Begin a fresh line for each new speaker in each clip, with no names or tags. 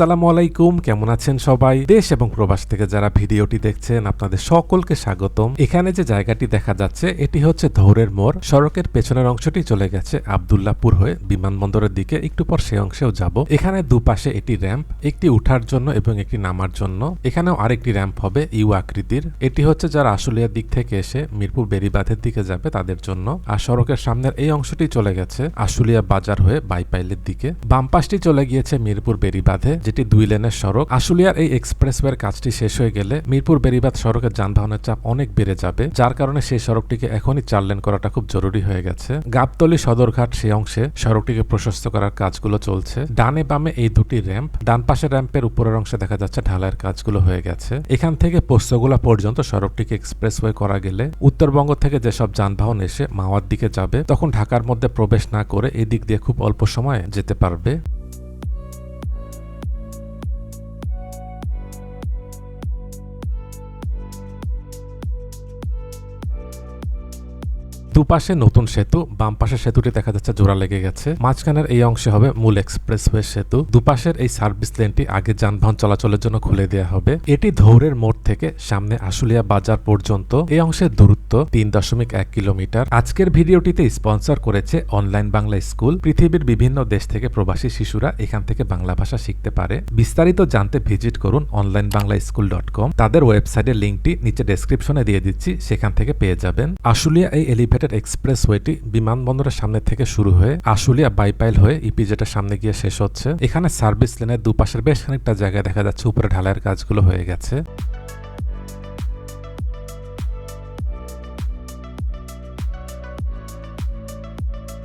আসসালামু আলাইকুম, কেমন আছেন সবাই? দেশ এবং প্রবাস থেকে যারা ভিডিওটি দেখছেন, আপনাদের সকলকে স্বাগতম। এখানে যে জায়গাটি দেখা যাচ্ছে, এটি হচ্ছে ধৌরের মোড়। সড়কের পেছনের অংশটি চলে গেছে আবদুল্লাপুর হয়ে। বিমানবন্দরের দিকে একটু পর সে অংশেও যাব। এখানে দুপাশে এটি র্যাম্প, একটি উঠার জন্য এবং একটি নামার জন্য। এখানেও আরেকটি র্যাম্প হবে, ইউ আকৃতির। এটি হচ্ছে যারা আশুলিয়ার দিক থেকে এসে মিরপুর বেরিবাঁধের দিকে যাবে তাদের জন্য। আর সড়কের সামনের এই অংশটি চলে গেছে আশুলিয়া বাজার হয়ে বাইপাইলের দিকে। বাম পাশটি চলে গিয়েছে মিরপুর বেরিবাঁধে যেটি দুই লেনের সড়ক, আশুলিয়ার এই এক্সপ্রেসওয়ের কাজটি শেষ হয়ে গেলে মিরপুর বেরিবাদ সড়কের যানবাহনের চাপ অনেক বেড়ে যাবে, যার কারণে সেই সড়কটিকে এখনই চার লেন করাটা খুব জরুরি হয়ে গেছে। গাবতলি সদরঘাট সেই অংশে সড়কটিকে প্রশস্ত করার কাজগুলো চলছে। ডানে বামে এই দুটি র্যাম্প, ডান পাশের র্যাম্পের উপরের অংশে দেখা যাচ্ছে ঢালাইয়ের কাজগুলো হয়ে গেছে। এখান থেকে পোস্তগোলা পর্যন্ত সড়কটিকে এক্সপ্রেসওয়ে করা গেলে উত্তরবঙ্গ থেকে যেসব যানবাহন এসে মাওয়ার দিকে যাবে, তখন ঢাকার মধ্যে প্রবেশ না করে এদিক দিয়ে খুব অল্প সময়ে যেতে পারবে। দুপাশে নতুন সেতু, বাম পাশের সেতুটি দেখা যাচ্ছে জোড়া লেগে গেছে। মাঝখানের এই অংশে হবে মূল এক্সপ্রেসওয়ে সেতু। দুপাশের এই সার্ভিস লেনটি আগে যানবাহন চলাচলের জন্য খুলে দেওয়া হবে। এটি ধৌরের মোড় থেকে সামনে আশুলিয়া বাজার পর্যন্ত। এই অংশের দূরত্ব তিন দশমিক এক কিলোমিটার। আজকের ভিডিওটিতে স্পন্সর করেছে অনলাইন বাংলা স্কুল। পৃথিবীর বিভিন্ন দেশ থেকে প্রবাসী শিশুরা এখান থেকে বাংলা ভাষা শিখতে পারে। বিস্তারিত জানতে ভিজিট করুন online Bangla school dot com. তাদের ওয়েবসাইটের লিঙ্কটি নিচে ডেসক্রিপশনে দিয়ে দিচ্ছি, সেখান থেকে পেয়ে যাবেন। আশুলিয়া এই এলিভেটেড এক্সপ্রেসওয়েটি বিমানবন্দরের সামনে থেকে শুরু হয়ে আশুলিয়া বাইপাইল হয়ে ইপিজেটের সামনে গিয়ে শেষ হচ্ছে। এখানে সার্ভিস লেনের দুপাশের বেশ খানিকটা জায়গায় দেখা যাচ্ছে উপরে ঢালাইয়ের কাজগুলো হয়ে গেছে।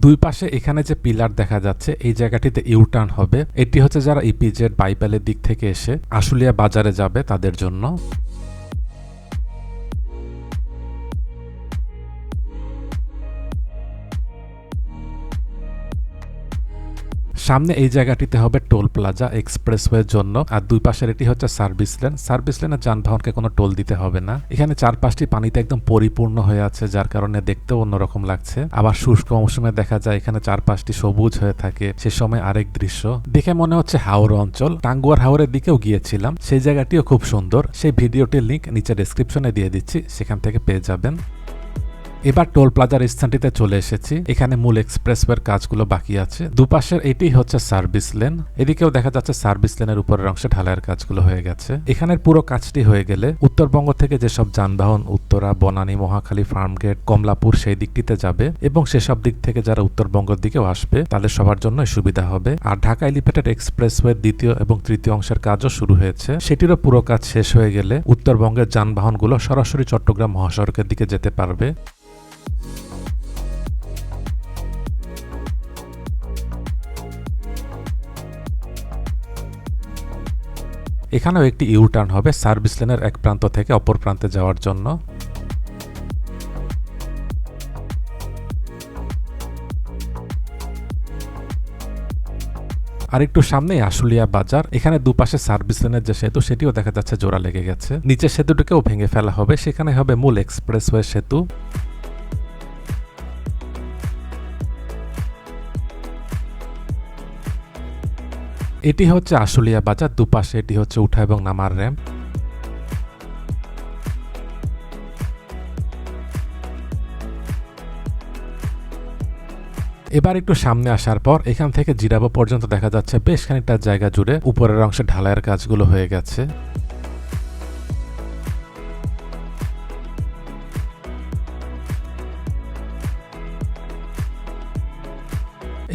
দুই পাশে এখানে যে পিলার দেখা যাচ্ছে, এই জায়গাটিতে ইউটার্ন হবে। এটি হচ্ছে যারা ইপিজেড বাইপাইলের দিক থেকে এসে আশুলিয়া বাজারে যাবে তাদের জন্য। সামনে এই জায়গাটিতে হবে টোল প্লাজা এক্সপ্রেসওয়ের জন্য। আর দুই পাশের এটি হচ্ছে সার্ভিস লেন। সার্ভিস লেনে যানবাহনকে কোনো টোল দিতে হবে না। এখানে চার পাঁচটি পানিতে একদম পরিপূর্ণ হয়ে আছে, যার কারণে দেখতেও অন্যরকম লাগছে। আবার শুষ্ক মৌসুমে দেখা যায় এখানে চার পাঁচটি সবুজ হয়ে থাকে। সে সময় আরেক দৃশ্য। দেখে মনে হচ্ছে হাওর অঞ্চল। টাঙ্গুয়ার হাওরের দিকেও গিয়েছিলাম। সেই জায়গাটিও খুব সুন্দর। সেই ভিডিওটির লিঙ্ক নিচে ডেসক্রিপশনে দিয়ে দিচ্ছি। সেখান থেকে পেয়ে যাবেন। এবার টোল প্লাজার স্থানটিতে চলে এসেছি। এখানে মূল এক্সপ্রেসওয়ের কাজগুলো বাকি আছে। দুপাশের এটি হচ্ছে সার্ভিস লেন। এদিকেও দেখা যাচ্ছে সার্ভিস লেনের উপরের অংশে ঢালাইয়ের কাজগুলো হয়ে গেছে। এখানের পুরো কাজটি হয়ে গেলে উত্তরবঙ্গ থেকে যেসব যানবাহন উত্তরা, বনানী, মহাখালী, ফার্মগেট, কমলাপুর সেই দিকটিতে যাবে এবং সেসব দিক থেকে যারা উত্তরবঙ্গের দিকেও আসবে, তাদের সবার জন্য সুবিধা হবে। আর ঢাকা এলিভেটেড এক্সপ্রেসওয়ে দ্বিতীয় এবং তৃতীয় অংশের কাজও শুরু হয়েছে। সেটিরও পুরো কাজ শেষ হয়ে গেলে উত্তরবঙ্গের যানবাহনগুলো সরাসরি চট্টগ্রাম মহাসড়কের দিকে যেতে পারবে। এখানেও একটি ইউটার্ন হবে সার্ভিস লেনের এক প্রান্ত থেকে অপর প্রান্তে যাওয়ার জন্য। আর একটু সামনেই আশুলিয়া বাজার, এখানে দুপাশে সার্ভিস লেনের যে সেতু, সেটিও দেখা যাচ্ছে জোড়া লেগে গেছে। নিচের সেতুটিকেও ভেঙে ফেলা হবে, সেখানে হবে মূল এক্সপ্রেসওয়ে সেতু। এটি হচ্ছে আশুলিয়া বাজার, দুপাশে এটি হচ্ছে উঠা এবং নামার র্যাম্প এবার একটু সামনে আসার পর, এখান থেকে জিরাবো পর্যন্ত দেখা যাচ্ছে বেশ খানিকটা জায়গা জুড়ে উপরের অংশে ঢালাইয়ের কাজগুলো হয়ে গেছে।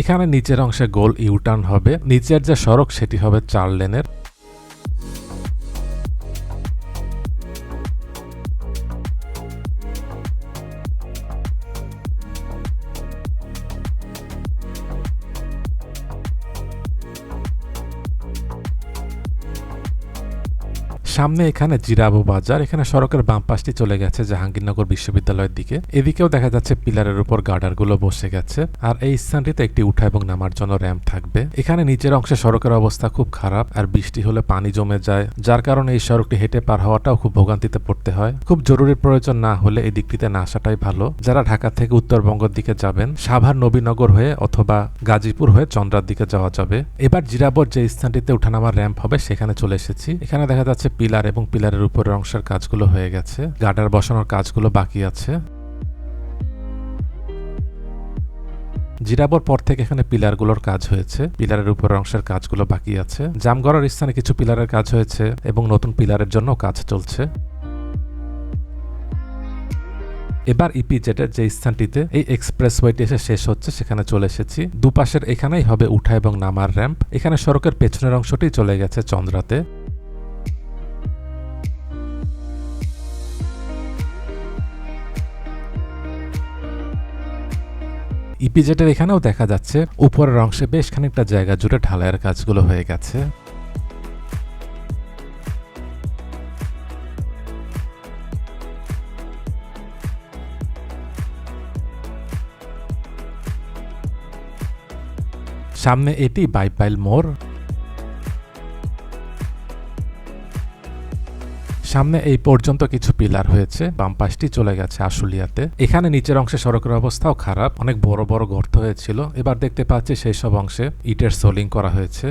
এখানে নিচের অংশে গোল ইউটার্ন হবে নিচের যে সড়ক সেটি হবে চার লেনের। সামনে এখানে জিরাবো বাজার, এখানে সড়কের বাম পাশটি চলে গেছে জাহাঙ্গীরনগর বিশ্ববিদ্যালয়ের দিকে। এদিকেও দেখা যাচ্ছে পিলারের উপর গার্ডারগুলো বসে গেছে, আর এই স্থানটিতে একটি উঠা এবং নামার জন্য র্যাম্প থাকবে। এখানে নিচের অংশে সড়কের অবস্থা খুব খারাপ, আর বৃষ্টি হলে পানি জমে যায়, যার কারণে এই সড়কটি হেঁটে পার হওয়াটাও খুব ভোগান্তিতে পড়তে হয়। খুব জরুরি প্রয়োজন না হলে এই দিকটিতে না আসাটাই ভালো। যারা ঢাকা থেকে উত্তরবঙ্গের দিকে যাবেন, সাভার নবীনগর হয়ে অথবা গাজীপুর হয়ে চন্দ্রার দিকে যাওয়া যাবে। এবার জিরাবর যে স্থানটিতে উঠানামার র্যাম্প হবে, সেখানে চলে এসেছি। এখানে দেখা যাচ্ছে পিলার এবং পিলারের উপরের অংশের কাজগুলো হয়ে গেছে। গার্ডার বসানোর কাজগুলো বাকি আছে। জিরাবর পর থেকে এখানে পিলারগুলোর কাজ হয়েছে। পিলারের উপরের অংশের কাজগুলো বাকি আছে। জামগড়ার স্থানে কিছু পিলারের কাজ হয়েছে এবং নতুন পিলারের জন্য কাজ চলছে। এবার ইপিজেটের যে স্থানটিতে এই এক্সপ্রেস ওয়েটি এসে শেষ হচ্ছে, সেখানে চলে এসেছি। দুপাশের এখানেই হবে উঠা এবং নামার র্যাম্প। এখানে সড়কের পেছনের অংশটি চলে গেছে চন্দ্রাতে। ইপিজেটের এখানেও দেখা যাচ্ছে, উপরের অংশে বেশ খানিকটা জায়গা জুড়ে ঢালাইয়ের কাজগুলো হয়ে গেছে। সামনে এটি বাইপাইল মোড়। সামনে এই পর্যন্ত কিছু পিলার হয়েছে, বাম পাশটি চলে গেছে আশুলিয়াতে। এখানে নিচের অংশে সড়কের অবস্থাও খারাপ, অনেক বড় বড় গর্ত হয়েছিল। এবার দেখতে পাচ্ছি সেই সব অংশে ইটের সোলিং করা হয়েছে।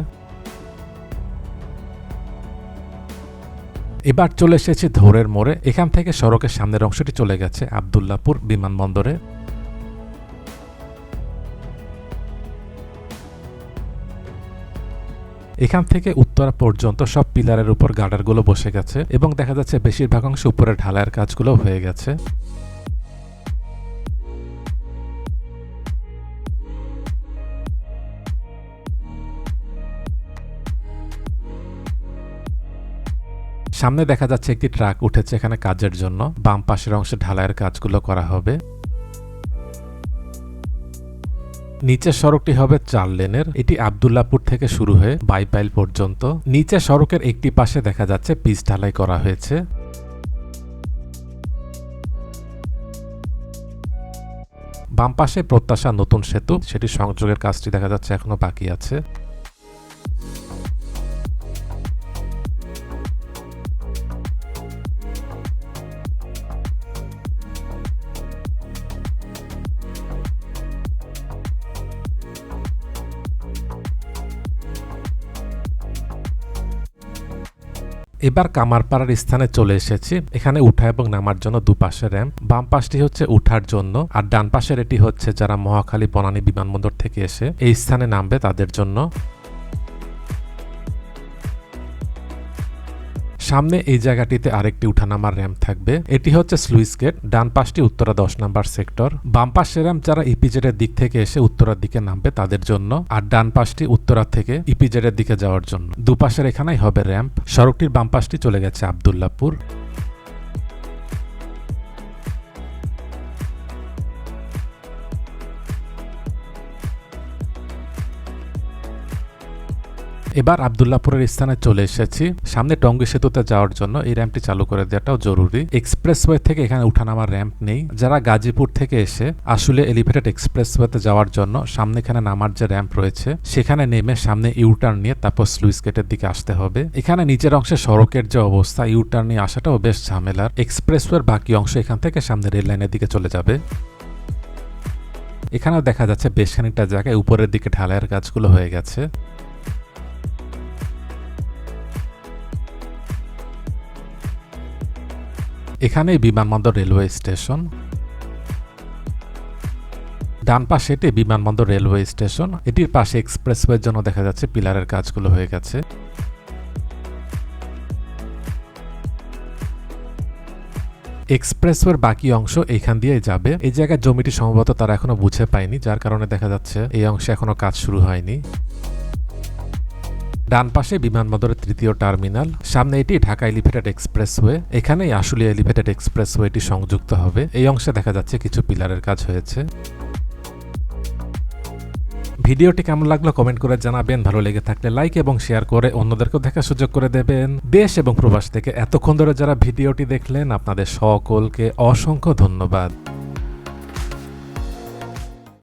এবার চলে এসেছি ধোরের মোড়ে। এখান থেকে সড়কের সামনের অংশটি চলে গেছে আবদুল্লাপুর বিমানবন্দরে। এখান থেকে উত্তরা পর্যন্ত সব পিলারের উপর গার্ডারগুলো বসে গেছে এবং দেখা যাচ্ছে বেশিরভাগ অংশ উপরে ঢালাইয়ের কাজগুলো হয়ে গেছে। সামনে দেখা যাচ্ছে একটি ট্রাক উঠেছে এখানে কাজের জন্য। বাম পাশের অংশে ঢালাইয়ের কাজগুলো করা হবে। নিচের সড়কটি হবে চার লেনের। এটি আবদুল্লাপুর থেকে শুরু হয়ে বাইপাইল পর্যন্ত। নিচে সড়কের একটি পাশে দেখা যাচ্ছে পিচ ঢালাই করা হয়েছে। বাম পাশে প্রত্যাশা নতুন সেতু। সেটি সংযোগের কাজটি দেখা যাচ্ছে এখনও বাকি আছে। এবার কামারপাড়ার স্থানে চলে এসেছি। এখানে উঠা এবং নামার জন্য দুপাশে র্যাম্প। বাম পাশটি হচ্ছে উঠার জন্য আর ডান পাশের এটি হচ্ছে যারা মহাখালী বনানী বিমানবন্দর থেকে এসে এই স্থানে নামবে তাদের জন্য। সামনে এই জায়গাটিতে আরেকটি উঠানামার র্যাম্প থাকবে। এটি হচ্ছে স্লুইস গেট, ডান পাশটি উত্তরা দশ নাম্বার সেক্টর। বাম পাশের র্যাম্প যারা ইপিজেডের দিক থেকে এসে উত্তরার দিকে নামবে তাদের জন্য, আর ডান পাশটি উত্তরা থেকে ইপিজেডের দিকে যাওয়ার জন্য। দুপাশের এখানেই হবে র্যাম্প। সড়কটির বাম পাশটি চলে গেছে আবদুল্লাপুর। এবার আবদুল্লাপুরের স্থানে চলে এসেছি। সামনে টঙ্গী সেতুতে যাওয়ার জন্য এই র্যাম্পটি চালু করে দেওয়াটাও জরুরি। এক্সপ্রেসওয়ে থেকে এখানে উঠানামার র্যাম্প নেই। যারা গাজীপুর থেকে এসে আসলে এলিভেটেড এক্সপ্রেসওয়েতে যাওয়ার জন্য সামনে এখানে নামার যে র্যাম্প রয়েছে, সেখানে নেমে সামনে ইউটার্ন নিয়ে তারপর স্লুইস গেটের দিকে আসতে হবে। এখানে নিচের অংশে সড়কের যে অবস্থা, ইউটার্ন নিয়ে আসাটাও বেশ ঝামেলার। এক্সপ্রেসওয়ের বাকি অংশ এখান থেকে সামনে রেল লাইনের দিকে চলে যাবে। এখানেও দেখা যাচ্ছে বেশ খানিকটা জায়গায় উপরের দিকে ঢালাইয়ের কাজগুলো হয়ে গেছে। এখানে বিমানবন্দর রেলওয়ে স্টেশন। ডান পাশে এটি বিমানবন্দর রেলওয়ে স্টেশন। এটির পাশে এক্সপ্রেসওয়ের জন্য দেখা যাচ্ছে পিলারের কাজগুলো হয়ে গেছে। এক্সপ্রেসওয়ের বাকি অংশ এইখান দিয়ে যাবে। এই জায়গায় জমিটি সম্ভবত তারা এখনও বুঝে পায়নি, যার কারণে দেখা যাচ্ছে এই অংশে এখনও কাজ শুরু হয়নি। ডান পাশে বিমানবন্দরের তৃতীয় টার্মিনাল, সামনে এটি ঢাকা এলিভেটেড এক্সপ্রেসওয়ে, এখানেই আশুলিয়া এলিভেটেড এক্সপ্রেসওয়েটি সংযুক্ত হবে। এই অংশে দেখা যাচ্ছে কিছু পিলারের কাজ হয়েছে। ভিডিওটি কেমন লাগল কমেন্ট করে জানাবেন। ভালো লেগে থাকলে লাইক এবং শেয়ার করে অন্যদেরকেও দেখার সুযোগ করে দেবেন। দেশ এবং প্রবাস থেকে এতক্ষণ ধরে যারা ভিডিওটি দেখলেন, আপনাদের সকলকে অসংখ্য ধন্যবাদ।